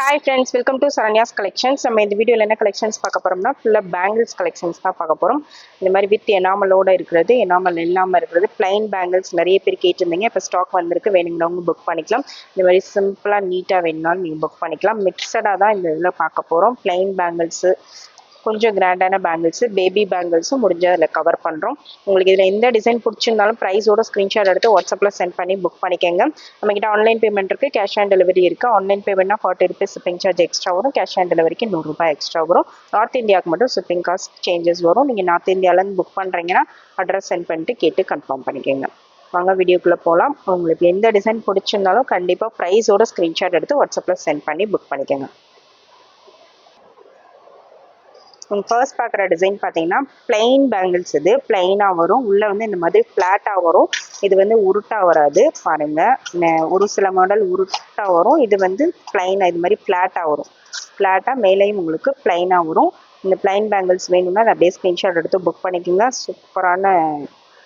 Hi friends welcome to Saranya's collections நம்ம இந்த வீடியோவில் என்ன கலெக்ஷன்ஸ் பார்க்க போகிறோம்னா ஃபுல்லாக பேங்கிள்ஸ் கலெக்ஷன்ஸ் தான் பார்க்க போகிறோம் இந்த மாதிரி வித் எனாமலோட இருக்கிறது எனாமல் இல்லாமல் இருக்கிறது பிளைன் பேங்கிள்ஸ் நிறைய பேர் கேட்டிருந்தீங்க. இப்போ ஸ்டாக் வந்திருக்கு வேணுங்கிறவங்க புக் பண்ணிக்கலாம். இந்த மாதிரி சிம்பிளாக நீட்டாக வேணும்னாலும் நீங்கள் புக் பண்ணிக்கலாம். மிக்சடாக தான் இந்த இதில் பார்க்க போகிறோம் பிளைன் பேங்கிள்ஸு கொஞ்சம் கிராண்டான பேங்கிள்ஸு பேபி பேங்கிள்ஸும் முடிஞ்ச அதில் கவர் பண்ணுறோம் உங்களுக்கு இதில் எந்த டிசைன் பிடிச்சிருந்தாலும் ப்ரைஸோட ஸ்க்ரீன்ஷாட் எடுத்து வாட்ஸ்அப்பில் சென்ட் பண்ணி புக் பண்ணிக்கோங்க. நம்மக்கிட்ட ஆன்லைன் பேமெண்ட் இருக்குது கேஷ் ஆன் டெலிவரி இருக்குது online பேமெண்ட்னா forty rupees shipping charge extra வரும். கேஷ் ஆன் டெலிவரிக்கு நூறுரூபா எக்ஸ்ட்ரா வரும். நார்த் இந்தியாவுக்கு மட்டும் ஷிப்பிங் காஸ்ட் சேஞ்சஸ் வரும். நீங்கள் நார்த் இந்தியாவிலேருந்து புக் பண்ணுறீங்கன்னா அட்ரஸ் சென்ட் பண்ணிட்டு கேட்டு கன்ஃபார்ம் பண்ணிக்கோங்க. வாங்க வீடியோக்குள்ளே போகலாம் உங்களுக்கு எந்த டிசைன் பிடிச்சிருந்தாலும் கண்டிப்பாக ப்ரைஸோட ஸ்க்ரீன்ஷாட் எடுத்து வாட்ஸ்அப்பில் சென்ட் பண்ணி புக் பண்ணிக்கோங்க. ஃபர்ஸ்ட் பார்க்குற டிசைன் பார்த்தீங்கன்னா பிளெயின் பேங்கிள்ஸ் இது. பிளெயினாக வரும். உள்ளே வந்து இந்த மாதிரி ஃப்ளாட்டாக வரும். இது வந்து உருட்டாக வராது. பாருங்கள் ஒரு சில மாடல் உருட்டாக வரும். இது வந்து பிளைனாக இது மாதிரி ஃப்ளாட்டாக வரும். ஃப்ளாட்டாக மேலேயும் உங்களுக்கு பிளைனாக வரும். இந்த பிளைன் பேங்கிள்ஸ் வேணும்னா அதை அப்படியே ஸ்க்ரீன்ஷாட் எடுத்து புக் பண்ணிக்கோங்க. சூப்பரான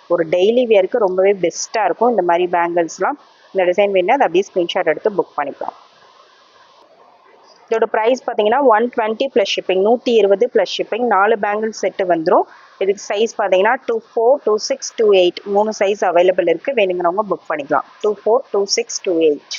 ஒரு டெய்லி வியருக்கு ரொம்பவே பெஸ்ட்டாக இருக்கும். இந்த மாதிரி பேங்கிள்ஸ்லாம் இந்த டிசைன் வேணும்னா அதை அப்படியே ஸ்க்ரீன்ஷாட் எடுத்து புக் பண்ணிக்கலாம். இதோட ப்ரைஸ் பார்த்தீங்கன்னா ஒன் டுவெண்ட்டி ப்ளஸ் ஷிப்பிங் நூற்றி இருபது ப்ளஸ் ஷிப்பிங் நாலு பேங்கிள் செட்டு வந்துடும் இதுக்கு சைஸ் பார்த்தீங்கன்னா two four two six two eight மூணு சைஸ் அவைலபிள் இருக்குது வேணுங்கிறவங்க புக் பண்ணிக்கலாம். Two four two six two eight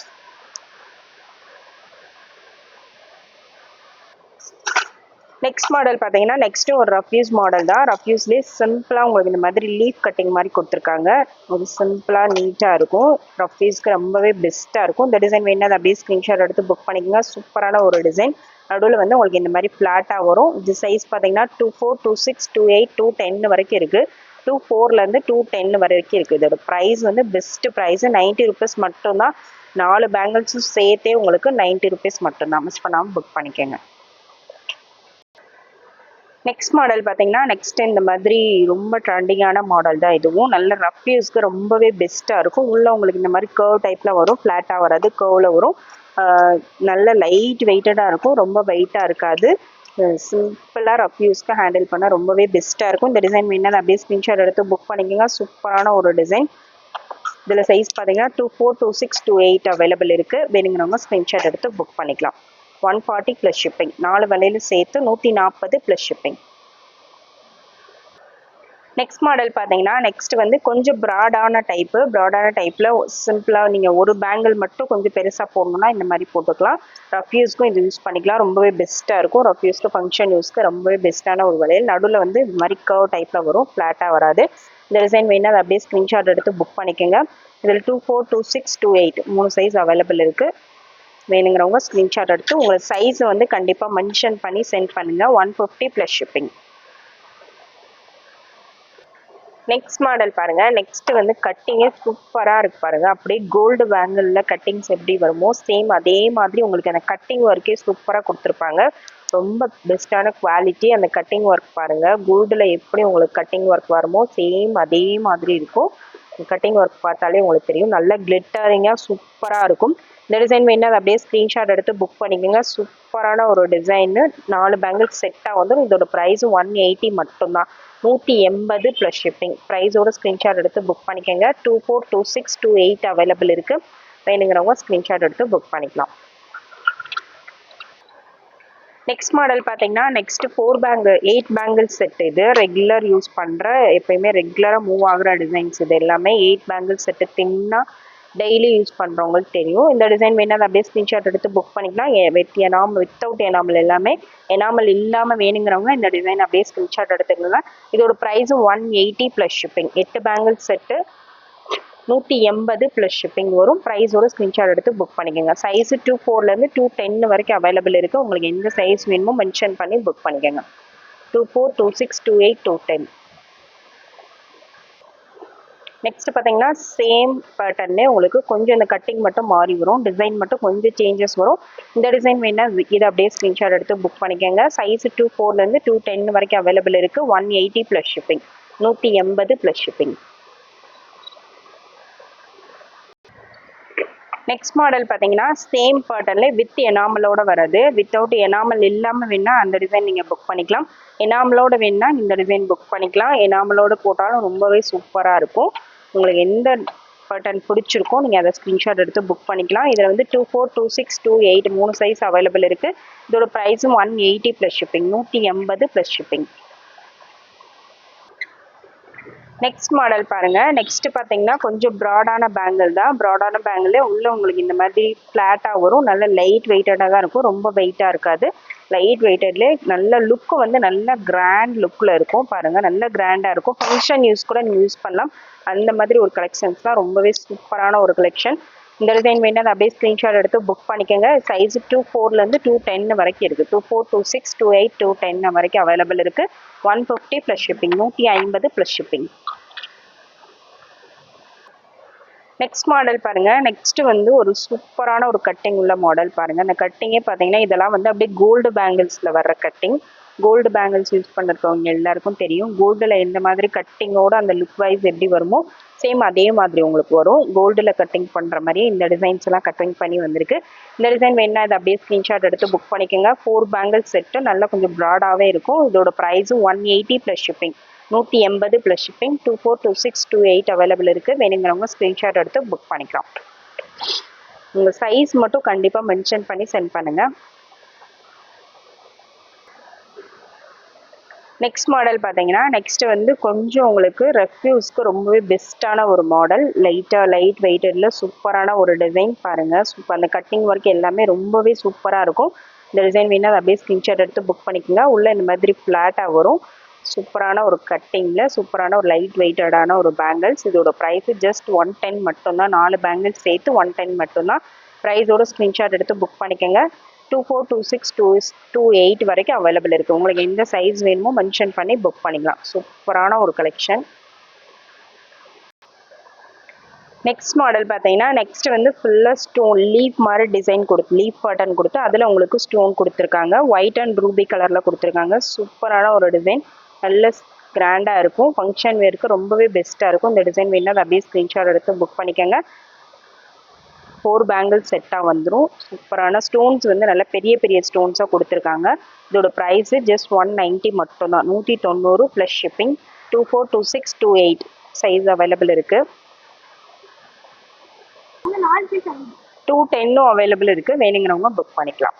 next model பார்த்தீங்கன்னா நெக்ஸ்ட்டு ஒரு ரஃப்யூஸ் மாடல் தான். ரஃப்யூஸ்லேயே சிம்பிளாக உங்களுக்கு இந்த மாதிரி லீஃப் கட்டிங் மாதிரி கொடுத்துருக்காங்க. ஒரு சிம்பிளாக நீட்டாக இருக்கும். ரஃப்யூஸ்க்கு ரொம்பவே பெஸ்ட்டாக இருக்கும். இந்த டிசைன் வேணும் அதை அப்படியே ஸ்க்ரீன்ஷாட் எடுத்து புக் பண்ணிக்கோங்க. சூப்பரான ஒரு டிசைன் நடுவில் வந்து உங்களுக்கு இந்த மாதிரி ஃப்ளாட்டாக வரும். இது சைஸ் பார்த்தீங்கன்னா two four two six two eight two ten வரைக்கும் இருக்குது டூ ஃபோர்லேருந்து டூ டென் வரைக்கும் இருக்குது இதோட ப்ரைஸ் வந்து பெஸ்ட்டு ப்ரைஸு நைன்ட்டி ருபீஸ் மட்டும்தான். நாலு பேங்கிள்ஸும் சேர்த்தே உங்களுக்கு நைன்ட்டி ருபீஸ் மட்டும்தான். மிஸ் பண்ணாமல் புக் பண்ணிக்கோங்க. நெக்ஸ்ட் மாடல் பார்த்தீங்கன்னா நெக்ஸ்ட் இந்த மாதிரி ரொம்ப ட்ரெண்டிங்கான மாடல் தான் இதுவும். நல்ல ரஃப் யூஸ்க்கு ரொம்பவே பெஸ்ட்டாக இருக்கும். உள்ளே உங்களுக்கு இந்த மாதிரி கர்வ் டைப்பில் வரும். ஃப்ளாட்டாக வராது கர்வில் வரும். நல்ல லைட் வெயிட்டடாக இருக்கும். ரொம்ப வெயிட்டாக இருக்காது. சிம்பிளாக ரஃப் யூஸ்க்கு ஹேண்டில் பண்ண ரொம்பவே பெஸ்ட்டாக இருக்கும். இந்த டிசைன் வேணால் அப்படியே ஸ்க்ரீன்ஷாட் எடுத்து புக் பண்ணிக்கோங்க. சூப்பரான ஒரு டிசைன் இதில் சைஸ் பார்த்தீங்கன்னா two four two six two eight available இருக்குது வேணுங்கிறவங்க ஸ்க்ரீன்ஷாட் எடுத்து புக் பண்ணிக்கலாம். ஒன் ஃபார்ட்டி ப்ளஸ் ஷிப்பிங் நாலு விலையில சேர்த்து நூற்றி நாற்பது ப்ளஸ் ஷிப்பிங் நெக்ஸ்ட் மாடல் பார்த்தீங்கன்னா நெக்ஸ்ட் வந்து கொஞ்சம் ப்ராடான டைப்பு ப்ராடான டைப்பில் சிம்பிளாக நீங்கள் ஒரு பேங்கிள் மட்டும் கொஞ்சம் பெருசாக போடணும்னா இந்த மாதிரி போட்டுக்கலாம். ரஃப்யூஸ்க்கும் இது யூஸ் பண்ணிக்கலாம். ரொம்பவே பெஸ்ட்டாக இருக்கும். ரஃப்யூஸ்க்கு ஃபங்க்ஷன் யூஸ்க்கு ரொம்பவே பெஸ்ட்டான ஒரு வளையல் நடுவில் வந்து இது மாதிரி கர்வ் டைப்பில் வரும். ஃப்ளாட்டாக வராது. இந்த டிசைன் வேணால் அதை அப்படியே ஸ்க்ரீன்ஷாட் எடுத்து புக் பண்ணிக்கோங்க. இதில் two four two six two eight மூணு சைஸ் அவைலபிள் இருக்குது வேணுங்கிறவங்க ஸ்க்ரீன்ஷாட் எடுத்து உங்களுக்கு சைஸ் வந்து கண்டிப்பாக மென்ஷன் பண்ணி சென்ட் பண்ணுங்கள் one fifty plus shipping next model பாருங்கள் நெக்ஸ்ட் வந்து கட்டிங்கே சூப்பராக இருக்கு பாருங்கள் அப்படியே கோல்டு பேங்கிளில் கட்டிங்ஸ் எப்படி வருமோ சேம் அதே மாதிரி உங்களுக்கு அந்த கட்டிங் ஒர்க்கே சூப்பராக கொடுத்துருப்பாங்க. ரொம்ப பெஸ்ட்டான குவாலிட்டி அந்த கட்டிங் ஒர்க் பாருங்கள் கோல்டில் எப்படி உங்களுக்கு கட்டிங் ஒர்க் வருமோ சேம் அதே மாதிரி இருக்கும். கட்டிங் ஒர்க் பார்த்தாலே உங்களுக்கு தெரியும். நல்ல கிளிட்டரிங்காக சூப்பராக இருக்கும். இந்த டிசைன் வேணால் அதை அப்படியே ஸ்க்ரீன்ஷாட் எடுத்து புக் பண்ணிக்கோங்க. சூப்பரான ஒரு டிசைனு நாலு பேங்கிள் செட்டாக வந்துடும் இதோட ப்ரைஸும் ஒன் எயிட்டி மட்டும்தான். நூற்றி எண்பது ப்ளஸ் ஷிப்பிங் ப்ரைஸோட ஸ்க்ரீன்ஷாட் எடுத்து புக் பண்ணிக்கோங்க. Two four two six two eight available இருக்குது வேணுங்கிறவங்க ஸ்க்ரீன்ஷாட் எடுத்து புக் பண்ணிக்கலாம். நெக்ஸ்ட் மாடல் பார்த்தீங்கன்னா next four bangle eight bangle set இது. ரெகுலர் யூஸ் பண்ணுற எப்பயுமே ரெகுலராக மூவ் ஆகிற டிசைன்ஸ் இது எல்லாமே. எயிட் பேங்கிள் செட்டு தின்னாக டெய்லி யூஸ் பண்ணுறவங்களுக்கு தெரியும். இந்த டிசைன் வேணால் அப்படியே ஸ்க்ரீன்ஷாட் எடுத்து புக் பண்ணிக்கலாம் வித் எனாமல் வித்தவுட் எனாமல் எல்லாமே எனாமல் இல்லாமல் வேணுங்கிறவங்க இந்த டிசைன் அப்படியே ஸ்க்ரீன்ஷாட் எடுத்துக்கோங்க. இதோட ப்ரைஸும் ஒன் எயிட்டி ப்ளஸ் ஷிப்பிங் எட்டு பேங்கிள் செட்டு நூற்றி எண்பது ப்ளஸ் ஷிப்பிங் வரும். ப்ரைஸோட ஸ்க்ரீன்ஷாட் எடுத்து புக் பண்ணிக்கோங்க. சைஸு டூ ஃபோர்லேருந்து டூ டென் வரைக்கும் அவைலபிள் இருக்குது உங்களுக்கு எந்த சைஸ் வேணுமோ மென்ஷன் பண்ணி புக் பண்ணிக்கோங்க. Two four two six two eight two ten next பார்த்தீங்கன்னா சேம் பேட்டர்னே உங்களுக்கு கொஞ்சம் இந்த கட்டிங் மட்டும் மாறி வரும். டிசைன் மட்டும் கொஞ்சம் சேஞ்சஸ் வரும். இந்த டிசைன் வேணால் இதை அப்படியே ஸ்க்ரீன்ஷாட் எடுத்து புக் பண்ணிக்கோங்க. சைஸ் டூ ஃபோர்லேருந்து டூ டென் வரைக்கும் அவைலபிள் இருக்குது ஒன் எயிட்டி ப்ளஸ் ஷிப்பிங் நூற்றி எண்பது ப்ளஸ் ஷிப்பிங் நெக்ஸ்ட் மாடல் பார்த்தீங்கன்னா சேம் பேட்டர்னில் வித் எனாமலோட வர்றது. வித்தவுட் எனாமல் இல்லாமல் வேணால் அந்த டிசைன் நீங்கள் புக் பண்ணிக்கலாம். எனாமலோட வேணால் இந்த டிசைன் புக் பண்ணிக்கலாம். எனாமலோட போட்டாலும் ரொம்பவே சூப்பராக இருக்கும். உங்களுக்கு எந்த பட்டன் பிடிச்சிருக்கும் நீங்கள் அதை ஸ்க்ரீன்ஷாட் எடுத்து புக் பண்ணிக்கலாம். இதில் வந்து two four two six two eight மூணு சைஸ் அவைலபிள் இருக்குது இதோட ப்ரைஸும் ஒன் எயிட்டி ப்ளஸ் ஷிப்பிங் நூற்றி எண்பது ப்ளஸ் ஷிப்பிங் நெக்ஸ்ட் மாடல் பாருங்க. நெக்ஸ்ட் பார்த்தீங்கன்னா கொஞ்சம் ப்ராடான பேங்கிள் தான். ப்ராடான பேங்கிளே உள்ள உங்களுக்கு இந்த மாதிரி ஃப்ளாட்டாக வரும். நல்ல லைட் வெயிட்டடாக தான் இருக்கும். ரொம்ப வெயிட்டாக இருக்காது. லைட் வெயிட்டட்லேயே நல்ல லுக்கு வந்து நல்ல கிராண்ட் லுக்கில் இருக்கும். பாருங்க நல்ல கிராண்டாக இருக்கும். ஃபங்க்ஷன் யூஸ் கூட நீங்கள் யூஸ் பண்ணலாம். அந்த மாதிரி ஒரு கலெக்ஷன்ஸ் தான். ரொம்பவே சூப்பரான ஒரு கலெக்ஷன் இந்த டிசைன் வேணும் அதை அப்படியே ஸ்க்ரீன்ஷாட் எடுத்து புக் பண்ணிக்கோங்க. சைஸ் டூ ஃபோர்லேருந்து டூ டென் வரைக்கும் இருக்குது two four two six two eight two ten வரைக்கும் அவைலபிள் இருக்குது ஒன் ஃபிஃப்டி ப்ளஸ் ஷிப்பிங் நூற்றி ஐம்பது ப்ளஸ் ஷிப்பிங் நெக்ஸ்ட் மாடல் பாருங்கள் நெக்ஸ்ட் வந்து ஒரு சூப்பரான ஒரு கட்டிங் உள்ள மாடல் பாருங்கள் அந்த கட்டிங்கே பார்த்தீங்கன்னா இதெல்லாம் வந்து அப்படியே கோல்டு பேங்கிள்ஸில் வர்ற கட்டிங் கோல்டு பேங்கிள்ஸ் யூஸ் பண்ணிருக்கவங்க எல்லாருக்கும் தெரியும். கோல்டில் எந்த மாதிரி கட்டிங்கோட அந்த லுக் வைஸ் எப்படி வருமோ சேம் அதே மாதிரி உங்களுக்கு வரும். கோல்டில் கட்டிங் பண்ணுற மாதிரி இந்த டிசைன்ஸ் எல்லாம் கட்டிங் பண்ணி வந்திருக்கு. இந்த டிசைன் வேணா இதை அப்படியே ஸ்க்ரீன்ஷாட் எடுத்து புக் பண்ணிக்கோங்க. ஃபோர் பேங்கிள் செட்டு நல்லா கொஞ்சம் ப்ராடாகவே இருக்கும். இதோட ப்ரைஸும் ஒன் எயிட்டி ப்ளஸ் ஷிப்பிங் நூற்றி எண்பது plus shipping two four two six two eight available இருக்குது வேணுங்கிறவங்க ஸ்க்ரீன்ஷாட் எடுத்து புக் பண்ணிக்கலாம். உங்கள் சைஸ் மட்டும் கண்டிப்பாக மென்ஷன் பண்ணி சென்ட் பண்ணுங்கள் நெக்ஸ்ட் மாடல் பார்த்தீங்கன்னா நெக்ஸ்ட்டு வந்து கொஞ்சம் உங்களுக்கு ரெஃப்யூஸ்க்கு ரொம்பவே பெஸ்ட்டான ஒரு மாடல் லைட்டாக லைட் வெயிட்டடில் சூப்பரான ஒரு டிசைன் பாருங்கள் சூப்பர் அந்த கட்டிங் ஒர்க் எல்லாமே ரொம்பவே சூப்பராக இருக்கும். இந்த டிசைன் வேணால் அதை அப்படியே ஸ்க்ரீன்ஷாட் எடுத்து புக் பண்ணிக்கோங்க. உள்ளே இந்த மாதிரி ஃப்ளாட்டாக வரும். சூப்பரான ஒரு கட்டிங்கில் சூப்பரான ஒரு லைட் வெயிட்டடான ஒரு பேங்கிள்ஸ் இதோட ப்ரைஸு ஜஸ்ட் ஒன் டென் மட்டும்தான். நாலு பேங்கிள்ஸ் சேர்த்து ஒன் டென் மட்டும்தான். ப்ரைஸோட ஸ்க்ரீன்ஷாட் எடுத்து புக் பண்ணிக்கோங்க. Two four two six two two eight வரைக்கும் அவைலபிள் இருக்குது உங்களுக்கு எந்த சைஸ் வேணுமோ மென்ஷன் பண்ணி புக் பண்ணிக்கலாம். சூப்பரான ஒரு கலெக்ஷன் நெக்ஸ்ட் மாடல் பார்த்தீங்கன்னா நெக்ஸ்ட் வந்து ஃபுல்லாக ஸ்டோன் லீஃப் மாதிரி டிசைன் கொடுத்து லீஃப் பேட்டர்ன் கொடுத்து அதில் உங்களுக்கு ஸ்டோன் கொடுத்துருக்காங்க. ஒயிட் அண்ட் ரூபி கலரில் கொடுத்துருக்காங்க. சூப்பரான ஒரு டிசைன் நல்ல கிராண்டாக இருக்கும். ஃபங்க்ஷன் வேருக்கு ரொம்பவே பெஸ்ட்டாக இருக்கும். இந்த டிசைன் வேணுன்னா அதை அப்படியே ஸ்க்ரீன்ஷாட் எடுத்து புக் பண்ணிக்கோங்க. ஃபோர் பேங்கிள் செட்டாக வந்துடும் சூப்பரான ஸ்டோன்ஸ் வந்து நல்ல பெரிய பெரிய ஸ்டோன்ஸாக கொடுத்துருக்காங்க. இதோட ப்ரைஸு ஜஸ்ட் ஒன் நைன்ட்டி மட்டும்தான். நூற்றி தொண்ணூறு plus shipping two four two six two eight size available இருக்குது டூ டென்னும் அவைலபிள் இருக்குது வேணுங்கிறவங்க புக் பண்ணிக்கலாம்.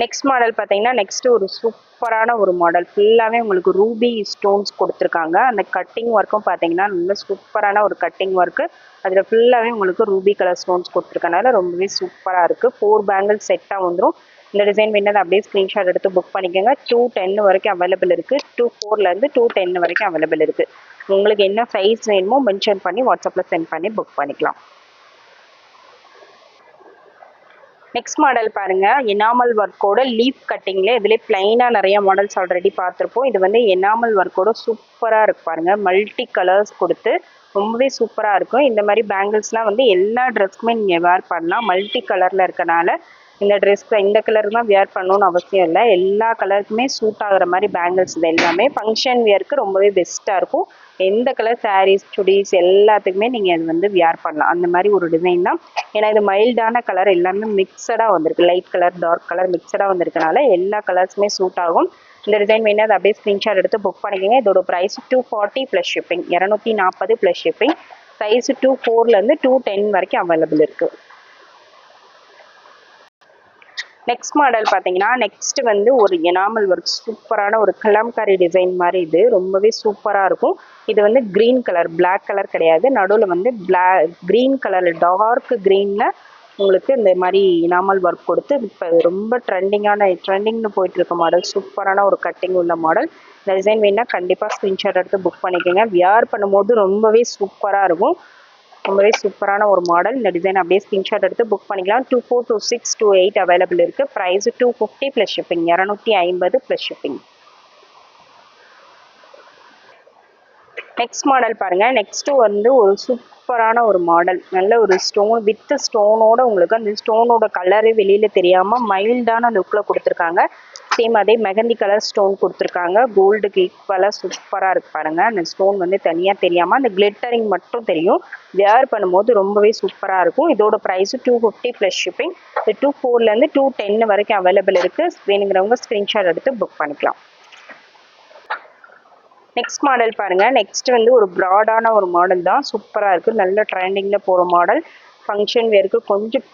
நெக்ஸ்ட் மாடல் பார்த்தீங்கன்னா நெக்ஸ்ட் ஒரு சூப்பரான ஒரு மாடல் ஃபுல்லாகவே உங்களுக்கு ரூபி ஸ்டோன்ஸ் கொடுத்துருக்காங்க. அந்த கட்டிங் ஒர்க்கும் பார்த்தீங்கன்னா நல்ல சூப்பரான ஒரு கட்டிங் ஒர்க்கு அதில் ஃபுல்லாகவே உங்களுக்கு ரூபி கலர் ஸ்டோன்ஸ் கொடுத்துருக்கனால ரொம்பவே சூப்பராக இருக்குது ஃபோர் பேங்கிள் செட்டாக வந்துடும் இந்த டிசைன் வேணது அப்படியே ஸ்க்ரீன்ஷாட் எடுத்து புக் பண்ணிக்கோங்க. டூ டென் வரைக்கும் அவைலபிள் இருக்குது டூ ஃபோர்லேருந்து டூ டென் வரைக்கும் அவைலபிள் இருக்குது உங்களுக்கு என்ன சைஸ் வேணுமோ மென்ஷன் பண்ணி வாட்ஸ்அப்பில் சென்ட் பண்ணி புக் பண்ணிக்கலாம். நெக்ஸ்ட் மாடல் பாருங்கள் எனாமல் ஒர்க்கோட லீஃப் கட்டிங்கில் இதுலேயே பிளைனாக நிறைய மாடல்ஸ் ஆல்ரெடி பார்த்துருப்போம். இது வந்து எனாமல் ஒர்க்கோட சூப்பராக இருக்கு பாருங்கள் மல்டி கலர்ஸ் கொடுத்து ரொம்பவே சூப்பராக இருக்கும். இந்த மாதிரி பேங்கிள்ஸ்லாம் வந்து எல்லா ட்ரெஸ்க்குமே நீங்கள் வேர் பண்ணலாம். மல்டி கலரில் இருக்கனால இந்த ட்ரெஸ் இந்த கலர் தான் வியர் பண்ணணும்னு அவசியம் இல்லை. எல்லா கலருக்குமே சூட் ஆகுற மாதிரி பேங்கிள்ஸ் இது எல்லாமே ஃபங்க்ஷன் வியருக்கு ரொம்பவே பெஸ்ட்டாக இருக்கும். எந்த கலர் சாரீஸ் சுடிஸ் எல்லாத்துக்குமே நீங்கள் அது வந்து வியர் பண்ணலாம். அந்த மாதிரி ஒரு டிசைன் தான். ஏன்னா இது மைல்டான கலர் எல்லாமே மிக்சடாக வந்திருக்கு. லைட் கலர் டார்க் கலர் மிக்சடாக வந்திருக்கனால எல்லா கலர்ஸுமே சூட் ஆகும். இந்த டிசைன் வேணும் அதை அப்படியே ஸ்க்ரீன்ஷாட் எடுத்து புக் பண்ணிக்கோங்க. இதோட price two forty plus shipping இரநூத்தி நாற்பது ப்ளஸ் ஷிப்பிங் சைஸ் டூ ஃபோர்லேருந்து டூ டென் வரைக்கும் அவைலபிள் இருக்குது நெக்ஸ்ட் மாடல் பார்த்தீங்கன்னா நெக்ஸ்ட் வந்து ஒரு எனாமல் ஒர்க் சூப்பரான ஒரு கலம்காரி டிசைன் மாதிரி இது. ரொம்பவே சூப்பராக இருக்கும். இது வந்து க்ரீன் கலர் பிளாக் கலர் கிடையாது. நடுவில் வந்து பிளா க்ரீன் கலரில் டார்க் க்ரீனில் உங்களுக்கு இந்த மாதிரி இனாமல் ஒர்க் கொடுத்து இப்போ ரொம்ப ட்ரெண்டிங்கான ட்ரெண்டிங்னு போயிட்டு இருக்க மாடல் சூப்பரான ஒரு கட்டிங் உள்ள மாடல் இந்த டிசைன் வேணால் கண்டிப்பாக ஸ்க்ரீன்ஷாட் எடுத்து புக் பண்ணிக்கோங்க. வியர் பண்ணும்போது ரொம்பவே சூப்பராக இருக்கும். ரொம்பவே சூப்பரான ஒரு மாடல் இந்த டிசைன் அப்படியே ஸ்கிரீன்ஷாட் எடுத்து புக் பண்ணிக்கலாம். Two four two six two eight available இருக்குது price two fifty plus shipping இரநூத்தி ஐம்பது ப்ளஸ் ஷிப்பிங் நெக்ஸ்ட் மாடல் பாருங்க. நெக்ஸ்ட் வந்து ஒரு சூப்பரான ஒரு மாடல் நல்ல ஒரு ஸ்டோன் வித் ஸ்டோனோட உங்களுக்கு அந்த ஸ்டோனோட கலரே வெளியில தெரியாம மைல்டான லுக்ல கொடுத்துருக்காங்க. சேம் அதே மெகந்தி கலர் ஸ்டோன் கொடுத்துருக்காங்க. கோல்டுக்கு ஈக்குவலாக சூப்பராக இருக்கு பாருங்கள் அந்த ஸ்டோன் வந்து தனியாக தெரியாமல் அந்த கிளிட்டரிங் மட்டும் தெரியும். வேர் பண்ணும்போது ரொம்பவே சூப்பராக இருக்கும். இதோட price two fifty plus shipping இது டூ ஃபோர்லேருந்து டூ டென் வரைக்கும் அவைலபிள் இருக்குது வேணுங்கிறவங்க ஸ்க்ரீன்ஷாட் எடுத்து புக் பண்ணிக்கலாம். நெக்ஸ்ட் மாடல் பாருங்க. நெக்ஸ்ட் வந்து ஒரு ப்ராடான ஒரு மாடல் தான். சூப்பராக இருக்குது நல்ல ட்ரெண்டிங்கில் போகிற மாடல் ஃபங்க்ஷன் வேருக்கு கொஞ்சம்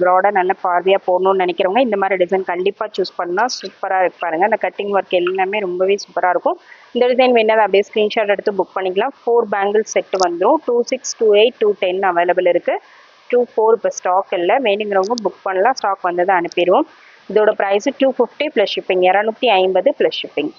ப்ராடாக நல்ல பார்வையாக போடணும்னு நினைக்கிறவங்க இந்த மாதிரி டிசைன் கண்டிப்பாக சூஸ் பண்ணால் சூப்பராக இருப்பாருங்க அந்த கட்டிங் ஒர்க் எல்லாமே ரொம்பவே சூப்பராக இருக்கும். இந்த டிசைன் வேணால் அப்படியே ஸ்க்ரீன்ஷாட் எடுத்து புக் பண்ணிக்கலாம். ஃபோர் பேங்கிள் செட்டு வந்துடும் two six two eight two ten available இருக்குது டூ ஃபோர் இப்போ ஸ்டாக் இல்லை. வேணுங்கிறவங்க புக் பண்ணலாம். ஸ்டாக் வந்ததை அனுப்பிடுவோம். இதோட price two fifty plus shipping இரநூத்தி ஐம்பது ப்ளஸ் ஷிப்பிங்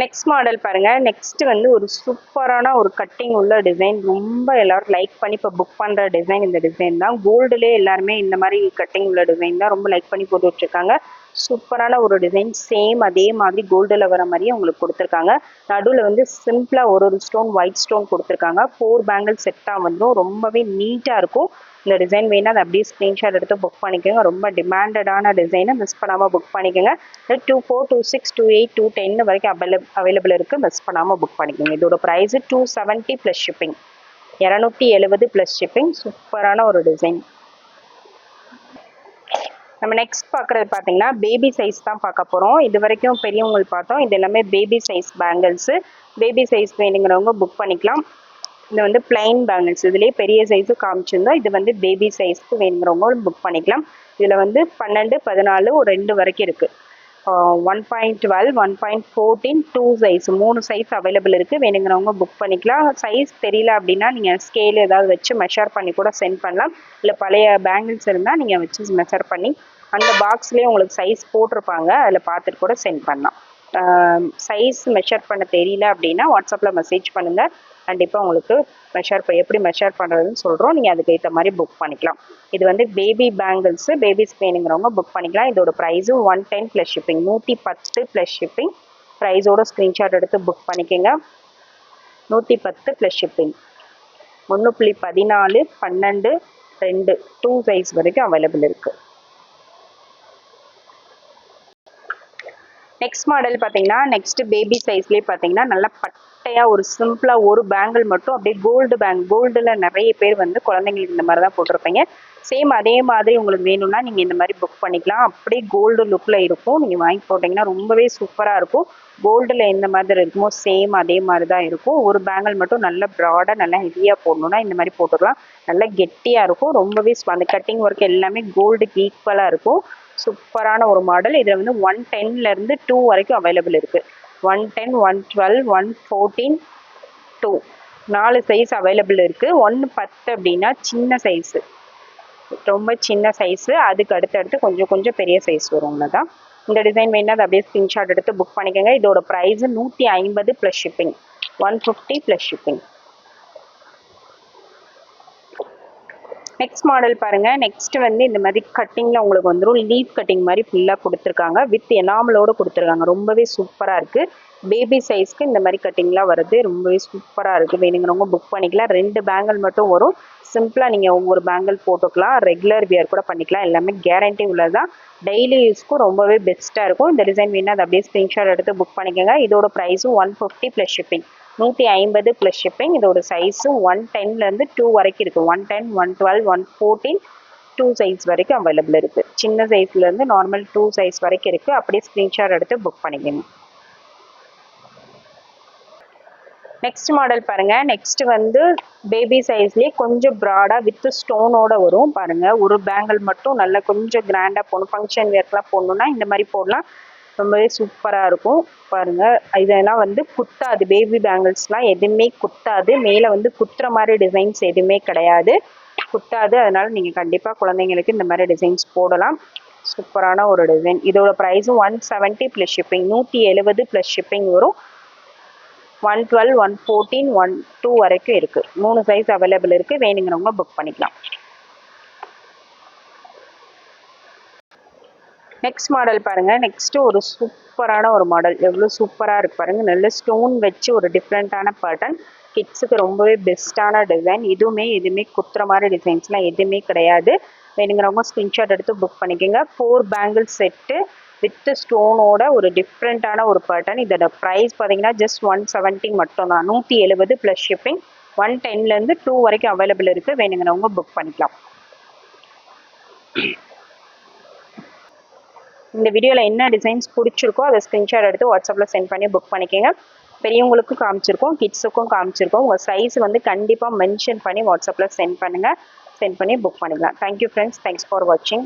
நெக்ஸ்ட் மாடல் பாருங்க. நெக்ஸ்ட் வந்து ஒரு சூப்பரான ஒரு கட்டிங் உள்ள டிசைன் ரொம்ப எல்லாரும் லைக் பண்ணி இப்போ புக் பண்ணுற டிசைன் இந்த டிசைன் தான். கோல்டுலேயே எல்லாருமே இந்த மாதிரி கட்டிங் உள்ள டிசைன் தான் ரொம்ப லைக் பண்ணி போட்டு வச்சிருக்காங்க சூப்பரான ஒரு டிசைன் சேம் அதே மாதிரி கோல்டில் வர மாதிரியே உங்களுக்கு கொடுத்துருக்காங்க. நடுவில் வந்து சிம்பிளாக ஒரு ஒரு ஸ்டோன் ஒயிட் ஸ்டோன் கொடுத்துருக்காங்க. ஃபோர் பேங்கிள் செட்டாக வந்துடும் ரொம்பவே நீட்டாக இருக்கும். இந்த டிசைன் வேணால் அதை அப்படியே ஸ்க்ரீன்ஷாட் எடுத்து புக் பண்ணிக்கோங்க. ரொம்ப டிமாண்டடான டிசைனை மிஸ் பண்ணாமல் புக் பண்ணிக்கோங்க. Two four two six two eight two ten வரைக்கும் அவைலபிள் அவைலபிள் இருக்குது மிஸ் பண்ணாமல் புக் பண்ணிக்கோங்க. இதோட price two seventy plus shipping இரநூத்தி எழுபது ப்ளஸ் ஷிப்பிங் சூப்பரான ஒரு டிசைன் நம்ம நெக்ஸ்ட் பார்க்குறது பார்த்தீங்கன்னா பேபி சைஸ் தான் பார்க்க போகிறோம் இது வரைக்கும் பெரியவங்களுக்கு பார்த்தோம். இது எல்லாமே baby size bangles baby size வேணுங்கிறவங்க புக் பண்ணிக்கலாம். இது வந்து பிளைன் பேங்கிள்ஸ் இதுலேயே பெரிய சைஸு காமிச்சிருந்தோம் இது வந்து பேபி சைஸ்க்கு வேணுங்கிறவங்க புக் பண்ணிக்கலாம். இதில் வந்து பன்னெண்டு பதினாலு ஒரு ரெண்டு வரைக்கும் இருக்குது one point twelve one point fourteen two size மூணு சைஸ் அவைலபிள் இருக்குது வேணுங்கிறவங்க புக் பண்ணிக்கலாம். சைஸ் தெரியல அப்படின்னா நீங்கள் ஸ்கேல் ஏதாவது வச்சு மெஷர் பண்ணி கூட சென்ட் பண்ணலாம். இல்லை பழைய பேங்கிள்ஸ் இருந்தால் நீங்கள் வச்சு மெஷர் பண்ணி அந்த பாக்ஸ்லேயே உங்களுக்கு சைஸ் போட்டிருப்பாங்க. அதில் பார்த்துட்டு கூட சென்ட் பண்ணலாம். சைஸ் மெஷர் பண்ண தெரியல அப்படின்னா வாட்ஸ்அப்பில் மெசேஜ் பண்ணுங்கள் கண்டிப்பாக உங்களுக்கு மெஷர் எப்படி மெஷர் பண்ணுறதுன்னு சொல்கிறோம் நீங்கள் அதுக்கு ஏற்ற மாதிரி புக் பண்ணிக்கலாம். இது வந்து பேபி பேங்கிள்ஸு பேபிஸ் வேணுங்கிறவங்க புக் பண்ணிக்கலாம். இதோட ப்ரைஸும் ஒன் டென் ப்ளஸ் ஷிப்பிங் நூற்றி பத்து ப்ளஸ் ஷிப்பிங் ப்ரைஸோட ஸ்க்ரீன்ஷாட் எடுத்து புக் பண்ணிக்கோங்க. நூற்றி பத்து ப்ளஸ் ஷிப்பிங் ஒன்று புள்ளி பதினாலு பன்னெண்டு ரெண்டு டூ சைஸ் வரைக்கும் அவைலபிள் இருக்குது நெக்ஸ்ட் மாடல் பார்த்தீங்கன்னா நெக்ஸ்ட் பேபி சைஸ்லேயே பார்த்தீங்கன்னா நல்லா பட்டையாக ஒரு சிம்பிளாக ஒரு பேங்கிள் மட்டும் அப்படியே கோல்டு பேங்க் கோல்டில் நிறைய பேர் வந்து குழந்தைங்களுக்கு இந்த மாதிரி தான் போட்டிருப்பீங்க. சேம் அதே மாதிரி உங்களுக்கு வேணும்னா நீங்கள் இந்த மாதிரி புக் பண்ணிக்கலாம். அப்படியே கோல்டு லுக்கில் இருக்கும். நீங்கள் வாங்கி போட்டிங்கன்னா ரொம்பவே சூப்பராக இருக்கும். கோல்டில் எந்த மாதிரி இருக்குமோ சேம் அதே மாதிரி தான் இருக்கும். ஒரு பேங்கிள் மட்டும் நல்ல ப்ராடாக நல்லா ஹெவியாக போடணுன்னா இந்த மாதிரி போட்டுக்கலாம். நல்லா கெட்டியாக இருக்கும். ரொம்பவே அந்த கட்டிங் ஒர்க் எல்லாமே கோல்டுக்கு ஈக்குவலாக இருக்கும். சூப்பரான ஒரு மாடல் இதில் வந்து ஒன் டென்லேருந்து டூ வரைக்கும் அவைலபிள் இருக்குது one ten one twelve one fourteen two நாலு சைஸ் அவைலபிள் இருக்குது ஒன்று பத்து அப்படின்னா சின்ன சைஸு ரொம்ப சின்ன சைஸு அதுக்கு அடுத்தடுத்து கொஞ்சம் கொஞ்சம் பெரிய சைஸ் வரும் தான் இந்த டிசைன் வேணால் அதை அப்படியே ஸ்க்ரீன்ஷாட் எடுத்து புக் பண்ணிக்கோங்க. இதோட ப்ரைஸு நூற்றி ஐம்பது plus shipping one fifty plus shipping next model பாருங்கள் நெக்ஸ்ட் வந்து இந்த மாதிரி கட்டிங்கில் உங்களுக்கு வந்துடும் லீஃப் கட்டிங் மாதிரி ஃபுல்லாக கொடுத்துருக்காங்க. வித் எனாமலோட கொடுத்துருக்காங்க. ரொம்பவே சூப்பராக இருக்குது பேபி சைஸ்க்கு இந்த மாதிரி கட்டிங்லாம் வருது. ரொம்பவே சூப்பராக இருக்குது வேணுங்கிறவங்க புக் பண்ணிக்கலாம். ரெண்டு பேங்கிள் மட்டும் வரும். சிம்பிளாக நீங்கள் ஒவ்வொரு பேங்கிள் போட்டுக்கலாம். ரெகுலர் வியர் கூட பண்ணிக்கலாம். எல்லாமே கேரண்டி உள்ளது தான் டெய்லி யூஸ்க்கும் ரொம்பவே பெஸ்ட்டாக இருக்கும். இந்த டிசைன் வேணால் அதை அப்படியே ஸ்க்ரீன்ஷாட் எடுத்து புக் பண்ணிக்கோங்க. இதோட ப்ரைஸும் ஒன் ஃபிஃப்டி ப்ளஸ் ஷிப்பிங் நூற்றி ஐம்பது ப்ளஸ் ஷிப்பிங் இதோட சைஸும் ஒன் டென்லேருந்து டூ வரைக்கும் இருக்குது one ten one twelve one fourteen two size வரைக்கும் அவைலபிள் இருக்குது சின்ன சைஸ்லேருந்து நார்மல் டூ சைஸ் வரைக்கும் இருக்குது அப்படியே ஸ்க்ரீன்ஷாட் எடுத்து புக் பண்ணிக்கணும் நெக்ஸ்ட் மாடல் பாருங்க. நெக்ஸ்ட் வந்து பேபி சைஸ்லேயே கொஞ்சம் ப்ராடாக வித் ஸ்டோனோட வரும். பாருங்க. ஒரு பேங்கிள் மட்டும் நல்லா கொஞ்சம் கிராண்டாக போகணும் ஃபங்க்ஷன் வேர்க்கெலாம் போடணுன்னா இந்த மாதிரி போடலாம். ரொம்பவே சூப்பராக இருக்கும். பாருங்கள் இதெல்லாம் வந்து குத்தாது. பேபி பேங்கிள்ஸ்லாம் எதுவுமே குத்தாது. மேலே வந்து குத்துற மாதிரி டிசைன்ஸ் எதுவுமே கிடையாது. குத்தாது. அதனால் நீங்கள் கண்டிப்பாக குழந்தைங்களுக்கு இந்த மாதிரி டிசைன்ஸ் போடலாம். சூப்பரான ஒரு டிசைன் இதோட ப்ரைஸும் ஒன் செவன்ட்டி ப்ளஸ் ஷிப்பிங் நூற்றி எழுபது ப்ளஸ் ஷிப்பிங் வரும். One twelve one fourteen one two வரைக்கும் இருக்குது மூணு சைஸ் அவைலபிள் இருக்குது வேணுங்கிறவங்க புக் பண்ணிக்கலாம். நெக்ஸ்ட் மாடல் பாருங்கள் நெக்ஸ்ட்டு ஒரு சூப்பரான ஒரு மாடல் எவ்வளோ சூப்பராக இருக்கு பாருங்கள் நல்ல ஸ்டோன் வச்சு ஒரு டிஃப்ரெண்ட்டான பேட்டர்ன் கிட்ஸுக்கு ரொம்பவே பெஸ்ட்டான டிசைன் எதுவுமே எதுவுமே குத்துற மாதிரி டிசைன்ஸ்லாம் எதுவுமே கிடையாது. வேணுங்கிறவங்க ஸ்க்ரீன்ஷாட் எடுத்து புக் பண்ணிக்கோங்க. ஃபோர் பேங்கிள் செட்டு வித் ஸ்டோனோட ஒரு டிஃப்ரெண்ட்டான ஒரு பேட்டர்ன் இதோட ப்ரைஸ் பார்த்தீங்கன்னா ஜஸ்ட் ஒன் செவன்ட்டி மட்டும்தான். நூற்றி எழுபது ப்ளஸ் ஷிப்பிங் ஒன் டென்லேருந்து டூ வரைக்கும் அவைலபிள் இருக்குது வேணுங்கிறவங்க புக் பண்ணிக்கலாம். இந்த வீடியோவில் என்ன டிசைன்ஸ் பிடிச்சிருக்கோ அதை ஸ்க்ரீன்ஷாட் எடுத்து வாட்ஸ்அப்பில் சென்ட் பண்ணி புக் பண்ணிக்கோங்க. பெரியவங்களுக்கும் காமிச்சிருக்கோம் கிட்ஸுக்கும் காமிச்சிருக்கோம். உங்கள் சைஸ் வந்து கண்டிப்பாக மென்ஷன் பண்ணி வாட்ஸ்அப்பில் சென்ட் பண்ணுங்கள் சென்ட் பண்ணி புக் பண்ணிக்கலாம். தேங்க்யூ ஃப்ரெண்ட்ஸ் தேங்க்ஸ் ஃபார் வாட்சிங்